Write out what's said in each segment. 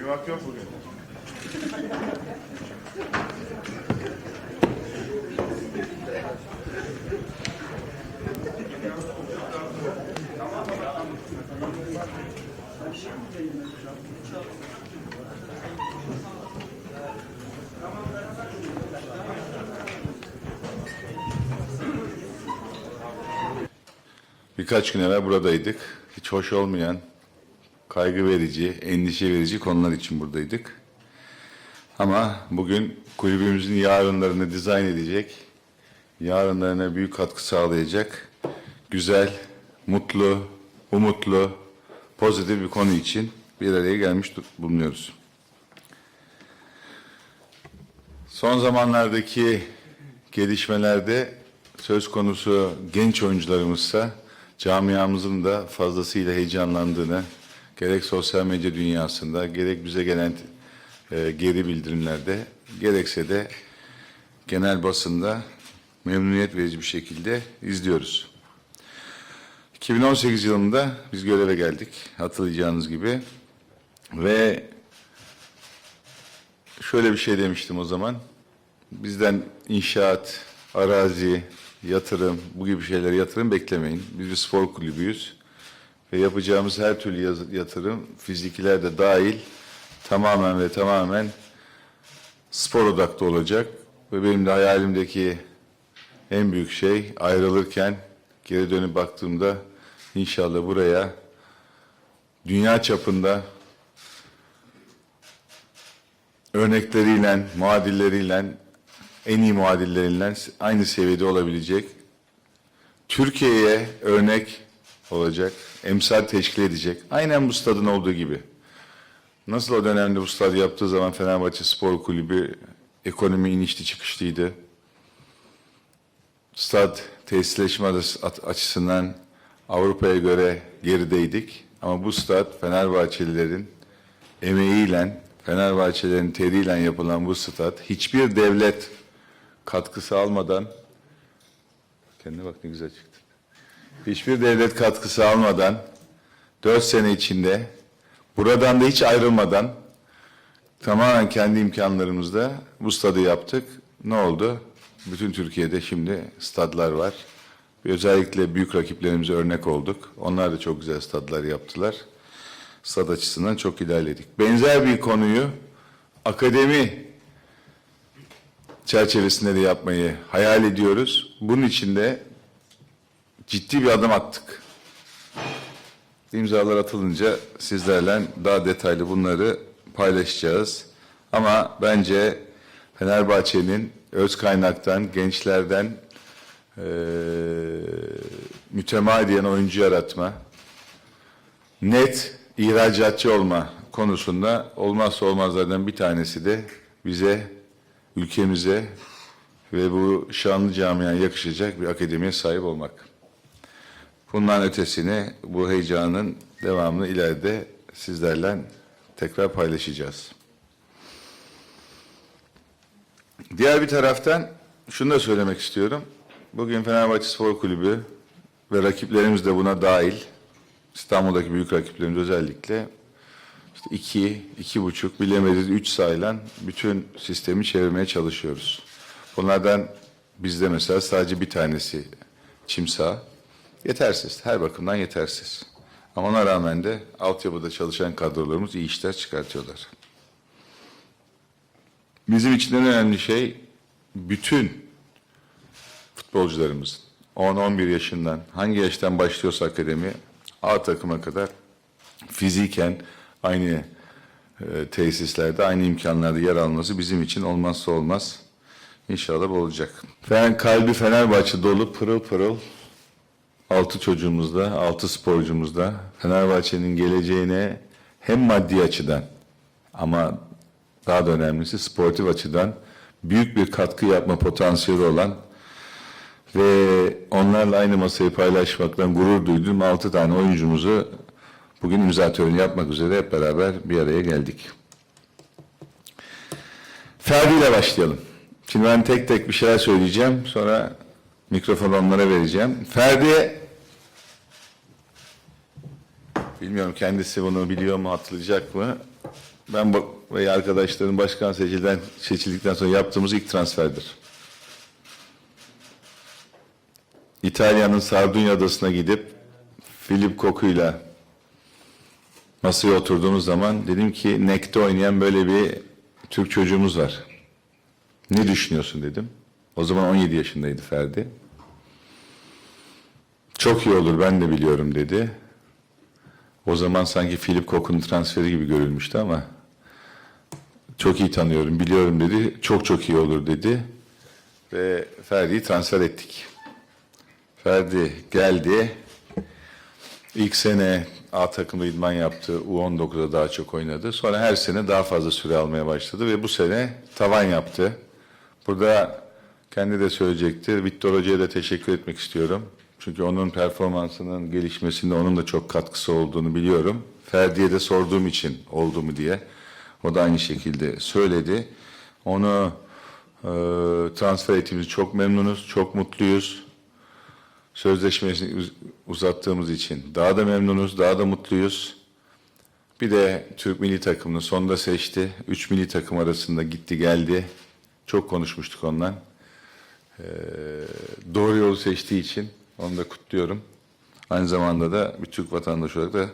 Uyumak yok bugün. Birkaç gün evvel buradaydık. Hiç hoş olmayan, kaygı verici, endişe verici konular için buradaydık. Ama bugün kulübümüzün yarınlarını dizayn edecek, yarınlarına büyük katkı sağlayacak güzel, mutlu, umutlu, pozitif bir konu için bir araya gelmiş bulunuyoruz. Son zamanlardaki gelişmelerde söz konusu genç oyuncularımızsa camiamızın da fazlasıyla heyecanlandığını gerek sosyal medya dünyasında gerek bize gelen e, geri bildirimlerde gerekse de genel basında memnuniyet verici bir şekilde izliyoruz. 2018 yılında biz göreve geldik hatırlayacağınız gibi ve şöyle bir şey demiştim o zaman. Bizden inşaat, arazi, yatırım, bu gibi şeyleri yatırım beklemeyin. Biz bir spor kulübüyüz. Ve yapacağımız her türlü yatırım, fizikiler de dahil tamamen ve tamamen spor odaklı olacak. Ve benim de hayalimdeki en büyük şey ayrılırken geri dönüp baktığımda inşallah buraya dünya çapında örnekleriyle, muadilleriyle, en iyi muadilleriyle aynı seviyede olabilecek, Türkiye'ye örnek olacak, emsal teşkil edecek. Aynen bu stadın olduğu gibi. Nasıl o dönemde bu stadı yaptığı zaman Fenerbahçe Spor Kulübü ekonomi inişli çıkışlıydı. Stad tesisleşme açısından Avrupa'ya göre gerideydik. Ama bu stad Fenerbahçelilerin emeğiyle, Fenerbahçelerin teriyle yapılan bu stat hiçbir devlet katkısı almadan kendine bak ne güzel çıktı. Hiçbir devlet katkısı almadan dört sene içinde buradan da hiç ayrılmadan tamamen kendi imkanlarımızda bu stadı yaptık. Ne oldu? Bütün Türkiye'de şimdi stadlar var. Özellikle büyük rakiplerimize örnek olduk. Onlar da çok güzel stadlar yaptılar stad açısından çok ilerledik. Benzer bir konuyu akademi çerçevesinde de yapmayı hayal ediyoruz. Bunun için de ciddi bir adım attık. İmzalar atılınca sizlerle daha detaylı bunları paylaşacağız. Ama bence Fenerbahçe'nin öz kaynaktan, gençlerden eee mütemadiyen oyuncu yaratma, net ihracatçı olma konusunda olmazsa olmazlardan bir tanesi de bize, ülkemize ve bu şanlı camiaya yakışacak bir akademiye sahip olmak. Bundan ötesini bu heyecanın devamını ileride sizlerle tekrar paylaşacağız. Diğer bir taraftan şunu da söylemek istiyorum. Bugün Fenerbahçe Spor Kulübü ve rakiplerimiz de buna dahil İstanbul'daki büyük rakiplerimiz özellikle işte iki, iki buçuk, bilemediniz üç sayılan bütün sistemi çevirmeye çalışıyoruz. Bunlardan bizde mesela sadece bir tanesi çim saha. Yetersiz, her bakımdan yetersiz. Ama ona rağmen de altyapıda çalışan kadrolarımız iyi işler çıkartıyorlar. Bizim için en önemli şey bütün futbolcularımızın 10-11 yaşından hangi yaştan başlıyorsa akademi A takıma kadar fiziken aynı e, tesislerde, aynı imkanlarda yer alması bizim için olmazsa olmaz. İnşallah bu olacak. Fen, kalbi Fenerbahçe dolu pırıl pırıl altı çocuğumuzda, altı sporcumuzda Fenerbahçe'nin geleceğine hem maddi açıdan ama daha da önemlisi sportif açıdan büyük bir katkı yapma potansiyeli olan ve onlarla aynı masayı paylaşmaktan gurur duyduğum altı tane oyuncumuzu bugün imza töreni yapmak üzere hep beraber bir araya geldik. Ferdi ile başlayalım. Şimdi ben tek tek bir şeyler söyleyeceğim. Sonra mikrofonu onlara vereceğim. Ferdi bilmiyorum kendisi bunu biliyor mu hatırlayacak mı? ben ve arkadaşlarım başkan seçilden, seçildikten sonra yaptığımız ilk transferdir. İtalya'nın Sardunya adasına gidip Philip Koku'yla masaya oturduğumuz zaman dedim ki NEC'te oynayan böyle bir Türk çocuğumuz var. Ne düşünüyorsun dedim. O zaman 17 yaşındaydı Ferdi. Çok iyi olur ben de biliyorum dedi. O zaman sanki Philip Koku'nun transferi gibi görülmüştü ama çok iyi tanıyorum, biliyorum dedi. Çok çok iyi olur dedi. Ve Ferdi'yi transfer ettik. Ferdi geldi. İlk sene A takımda idman yaptı. U19'da daha çok oynadı. Sonra her sene daha fazla süre almaya başladı ve bu sene tavan yaptı. Burada kendi de söyleyecektir. Victor Hoca'ya da teşekkür etmek istiyorum. Çünkü onun performansının gelişmesinde onun da çok katkısı olduğunu biliyorum. Ferdi'ye de sorduğum için oldu mu diye. O da aynı şekilde söyledi. Onu e, transfer ettiğimiz çok memnunuz, çok mutluyuz sözleşmesini uz- uzattığımız için daha da memnunuz, daha da mutluyuz. Bir de Türk milli takımını sonunda seçti. Üç milli takım arasında gitti geldi. Çok konuşmuştuk ondan. Ee, doğru yolu seçtiği için onu da kutluyorum. Aynı zamanda da bir Türk vatandaşı olarak da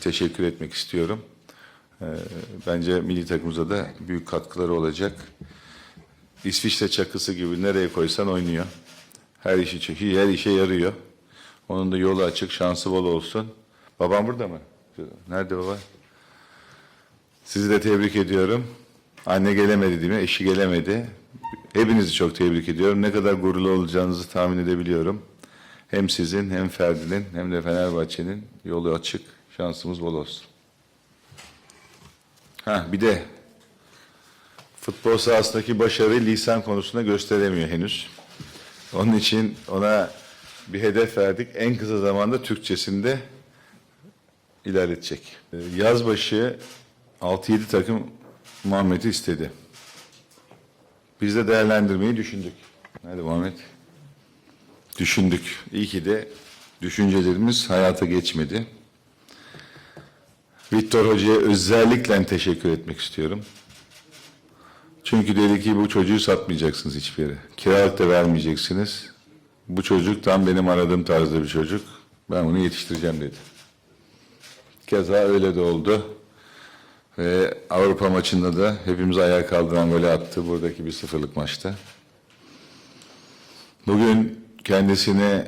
teşekkür etmek istiyorum. Ee, bence milli takımımıza da büyük katkıları olacak. İsviçre çakısı gibi nereye koysan oynuyor. Her işi çekiyor, her işe yarıyor. Onun da yolu açık, şansı bol olsun. Babam burada mı? Nerede baba? Sizi de tebrik ediyorum. Anne gelemedi değil mi? Eşi gelemedi. Hepinizi çok tebrik ediyorum. Ne kadar gururlu olacağınızı tahmin edebiliyorum. Hem sizin, hem Ferdi'nin, hem de Fenerbahçe'nin yolu açık. Şansımız bol olsun. Ha bir de futbol sahasındaki başarıyı lisan konusunda gösteremiyor henüz. Onun için ona bir hedef verdik. En kısa zamanda Türkçesinde ilerletecek. Ee, Yazbaşı 6-7 takım Muhammed'i istedi. Biz de değerlendirmeyi düşündük. Hadi Muhammed. Düşündük. İyi ki de düşüncelerimiz hayata geçmedi. Victor Hoca'ya özellikle teşekkür etmek istiyorum. Çünkü dedi ki bu çocuğu satmayacaksınız hiçbir yere. Kiralık da vermeyeceksiniz. Bu çocuk tam benim aradığım tarzda bir çocuk. Ben bunu yetiştireceğim dedi. Keza öyle de oldu. Ve Avrupa maçında da hepimiz ayağa kaldıran golü attı buradaki bir sıfırlık maçta. Bugün kendisini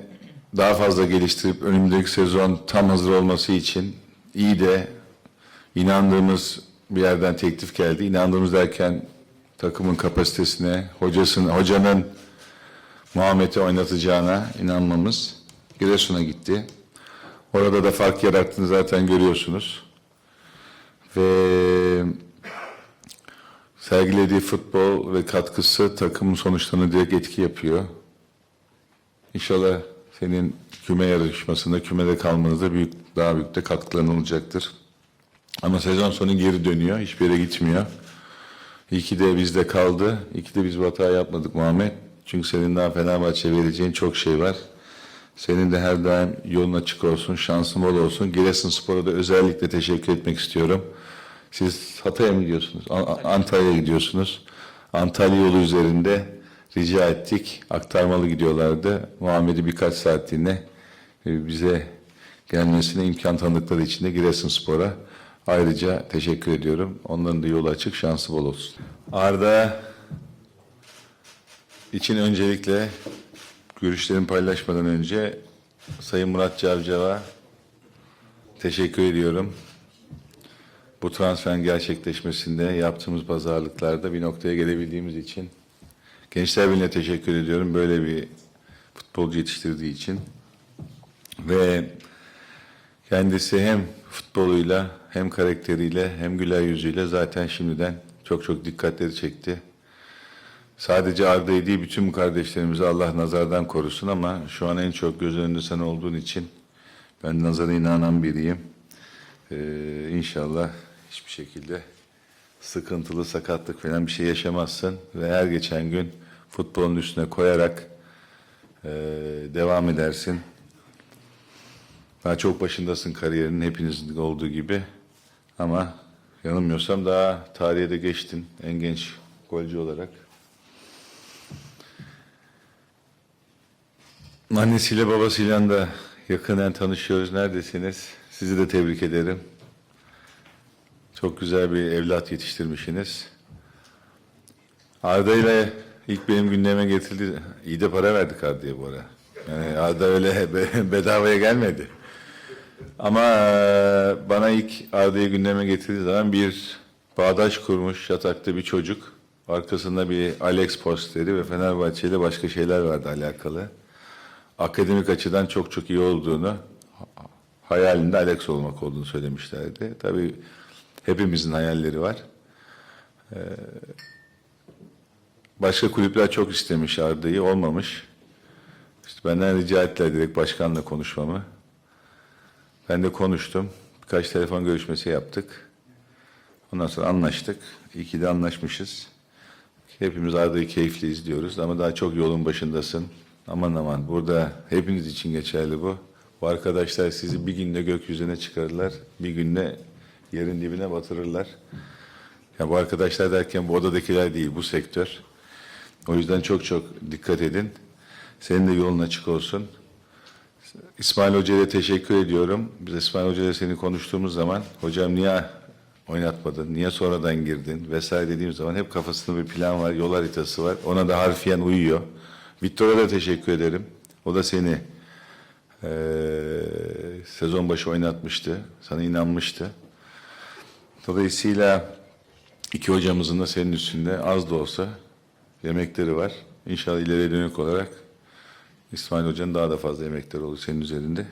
daha fazla geliştirip önümüzdeki sezon tam hazır olması için iyi de inandığımız bir yerden teklif geldi. İnandığımız derken takımın kapasitesine, hocasının, hocanın Muhammed'i oynatacağına inanmamız Giresun'a gitti. Orada da fark yarattığını zaten görüyorsunuz. Ve sergilediği futbol ve katkısı takımın sonuçlarına direkt etki yapıyor. İnşallah senin küme yarışmasında kümede kalmanıza büyük, daha büyük de katkıların olacaktır. Ama sezon sonu geri dönüyor, hiçbir yere gitmiyor. İyi ki de bizde kaldı. İyi ki de biz bu hata yapmadık Muhammed. Çünkü senin daha Fenerbahçe vereceğin çok şey var. Senin de her daim yolun açık olsun, şansın bol olsun. Giresunspor'a da özellikle teşekkür etmek istiyorum. Siz Hatay'a mı gidiyorsunuz? Antalya'ya gidiyorsunuz. Antalya yolu üzerinde rica ettik. Aktarmalı gidiyorlardı. Muhammed'i birkaç saatliğine e, bize gelmesine imkan tanıdıkları için de Giresunspor'a ayrıca teşekkür ediyorum. Onların da yolu açık, şansı bol olsun. Arda için öncelikle görüşlerimi paylaşmadan önce Sayın Murat Cavcav'a teşekkür ediyorum. Bu transferin gerçekleşmesinde yaptığımız pazarlıklarda bir noktaya gelebildiğimiz için Gençler Birliği'ne teşekkür ediyorum böyle bir futbolcu yetiştirdiği için. Ve kendisi hem futboluyla hem karakteriyle hem güler yüzüyle zaten şimdiden çok çok dikkatleri çekti. Sadece Arda'yı değil bütün kardeşlerimizi Allah nazardan korusun ama şu an en çok göz önünde sen olduğun için ben nazara inanan biriyim. Ee, inşallah hiçbir şekilde sıkıntılı sakatlık falan bir şey yaşamazsın ve her geçen gün futbolun üstüne koyarak e, devam edersin. Daha çok başındasın kariyerinin hepinizin olduğu gibi ama yanılmıyorsam daha tarihe de geçtin en genç golcü olarak. Annesiyle babasıyla da yakından tanışıyoruz. Neredesiniz? Sizi de tebrik ederim. Çok güzel bir evlat yetiştirmişsiniz. Arda ile ilk benim gündeme getirildi. İyi de para verdik Arda'ya bu ara. Yani Arda öyle be- bedavaya gelmedi. Ama eee, bana ilk Arda'yı gündeme getirdiği zaman bir bağdaş kurmuş yatakta bir çocuk. Arkasında bir Alex posteri ve Fenerbahçe ile başka şeyler vardı alakalı. Akademik açıdan çok çok iyi olduğunu, hayalinde Alex olmak olduğunu söylemişlerdi. Tabii hepimizin hayalleri var. Başka kulüpler çok istemiş Arda'yı, olmamış. İşte benden rica ettiler direkt başkanla konuşmamı. Ben de konuştum. Birkaç telefon görüşmesi yaptık. Ondan sonra anlaştık. İyi ki de anlaşmışız. Hepimiz Arda'yı keyifli izliyoruz ama daha çok yolun başındasın. Aman aman burada hepiniz için geçerli bu. Bu arkadaşlar sizi bir günde gökyüzüne çıkarırlar, bir günde yerin dibine batırırlar. Ya bu arkadaşlar derken bu odadakiler değil, bu sektör. O yüzden çok çok dikkat edin. Senin de yolun açık olsun. İsmail Hoca'ya teşekkür ediyorum. Biz İsmail Hoca'yla seni konuştuğumuz zaman hocam niye oynatmadın, niye sonradan girdin vesaire dediğim zaman hep kafasında bir plan var, yol haritası var. Ona da harfiyen uyuyor. Victor'a da teşekkür ederim. O da seni eee, sezon başı oynatmıştı. Sana inanmıştı. Dolayısıyla iki hocamızın da senin üstünde az da olsa yemekleri var. İnşallah ileriye dönük olarak İsmail Hoca'nın daha da fazla yemekleri olur senin üzerinde.